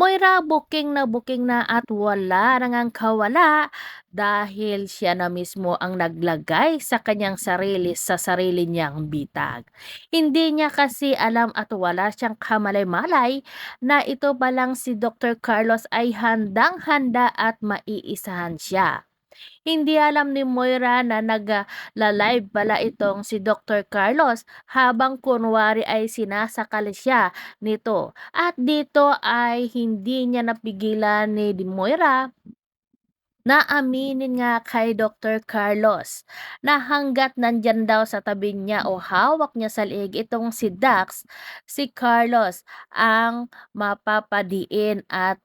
Moira, booking na booking na at wala na ngang kawala dahil siya na mismo ang naglagay sa kanyang sarili sa sarili niyang bitag. Hindi niya kasi alam at wala siyang kamalay-malay na ito palang si Dr. Carlos ay handang-handa at maiisahan siya. Hindi alam ni Moira na nagla-live pala itong si Dr. Carlos habang kunwari ay sinasakal siya nito. At dito ay hindi niya napigilan ni di Moira na aminin nga kay Dr. Carlos na hangga't nandyan daw sa tabi niya o hawak niya sa liig itong si Dax, si Carlos ang mapapadiin at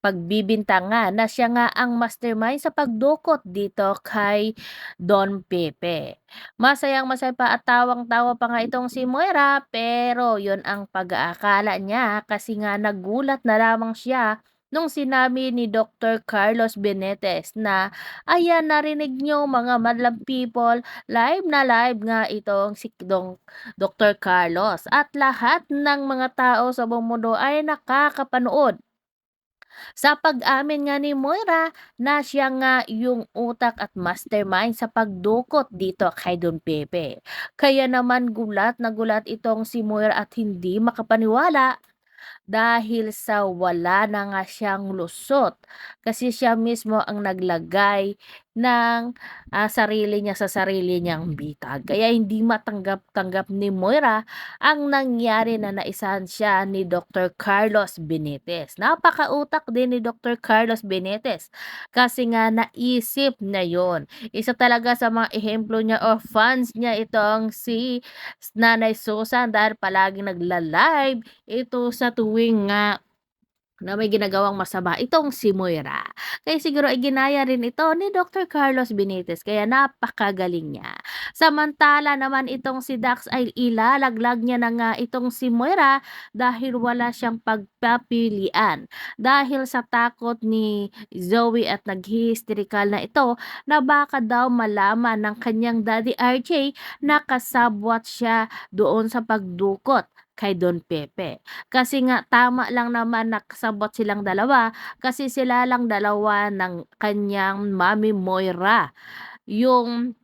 pagbibintangan na siya nga ang mastermind sa pagdukot dito kay Don Pepe. Masayang-masaya pa at tawang-tawa pa nga itong si Moira pero yon ang pag-aakala niya kasi nga nagulat na lamang siya nung sinabi ni Dr. Carlos Benetes na ayan narinig nyo mga madlang people live na live nga itong si Dong Dr. Carlos at lahat ng mga tao sa buong mundo ay nakakapanood sa pag-amin nga ni Moira na siya nga yung utak at mastermind sa pagdukot dito kay Don Pepe. Kaya naman gulat na gulat itong si Moira at hindi makapaniwala dahil sa wala na nga siyang lusot kasi siya mismo ang naglagay ng, ah, sarili niya sa sarili niyang bitag. Kaya hindi matanggap-tanggap ni Moira ang nangyari na naisahan siya ni Dr. Carlos Benitez. Napakautak din ni Dr. Carlos Benitez kasi nga naisip na yon. Isa talaga sa mga ehemplo niya o fans niya itong si Nanay Susan dahil palaging nagla-live ito sa tuwing nga na may ginagawang masama itong si Moira. Kaya siguro ay ginaya rin ito ni Dr. Carlos Benitez kaya napakagaling niya. Samantala naman itong si Dax ay ilalaglag niya na nga itong si Moira dahil wala siyang pagpapilian. Dahil sa takot ni Zoe at naghihisterikal na ito na baka daw malaman ng kanyang daddy RJ na kasabwat siya doon sa pagdukot kay Don Pepe. Kasi nga tama lang naman nakasabot silang dalawa kasi sila lang dalawa ng kanyang Mami Moira yung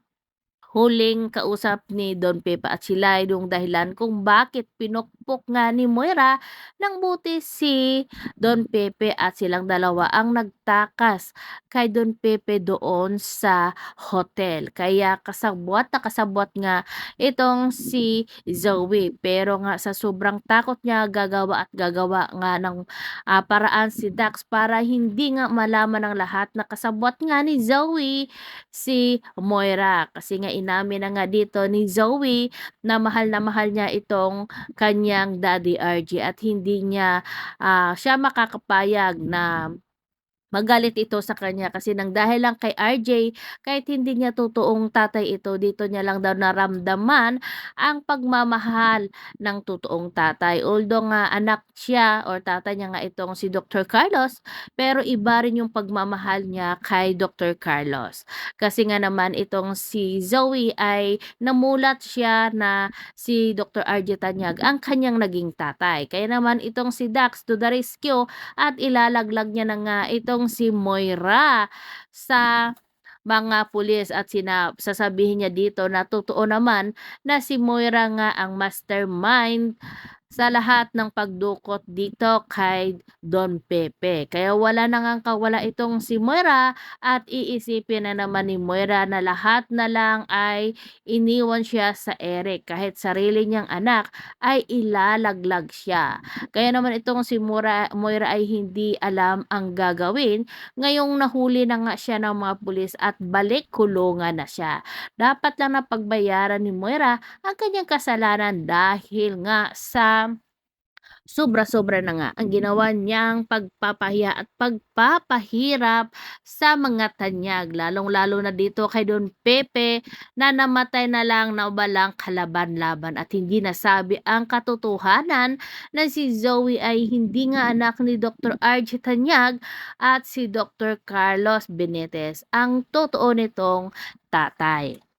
huling kausap ni Don Pepe at sila yung dahilan kung bakit pinukpok nga ni Moira nang buti si Don Pepe at silang dalawa ang nagtakas kay Don Pepe doon sa hotel. Kaya kasabwat na kasabwat nga itong si Zoe pero nga sa sobrang takot niya gagawa at gagawa nga ng ah, paraan si Dax para hindi nga malaman ng lahat na kasabwat nga ni Zoe si Moira kasi nga inamin na nga dito ni Zoe na mahal na mahal niya itong kanyang daddy RJ at hindi niya ah, siya makakapayag na Magalit ito sa kanya kasi nang dahil lang kay RJ, kahit hindi niya totoong tatay ito, dito niya lang daw naramdaman ang pagmamahal ng totoong tatay. Although nga anak siya or tatay niya nga itong si Dr. Carlos, pero iba rin yung pagmamahal niya kay Dr. Carlos. Kasi nga naman itong si Zoe ay namulat siya na si Dr. RJ Tanyag ang kanyang naging tatay. Kaya naman itong si Dax to the rescue at ilalaglag niya na nga itong si Moira sa mga pulis at sina sasabihin niya dito na totoo naman na si Moira nga ang mastermind sa lahat ng pagdukot dito kay Don Pepe. Kaya wala na ngang kawala itong si Moira at iisipin na naman ni Moira na lahat na lang ay iniwan siya sa Eric. Kahit sarili niyang anak ay ilalaglag siya. Kaya naman itong si Moira, Moira ay hindi alam ang gagawin. Ngayong nahuli na nga siya ng mga pulis at balik kulungan na siya. Dapat lang na pagbayaran ni Moira ang kanyang kasalanan dahil nga sa Sobra-sobra na nga ang ginawa niyang pagpapahiya at pagpapahirap sa mga tanyag, lalong-lalo na dito kay Don Pepe na namatay na lang na walang kalaban-laban at hindi nasabi ang katotohanan na si Zoe ay hindi nga anak ni Dr. RJ Tanyag at si Dr. Carlos Benitez ang totoo nitong tatay.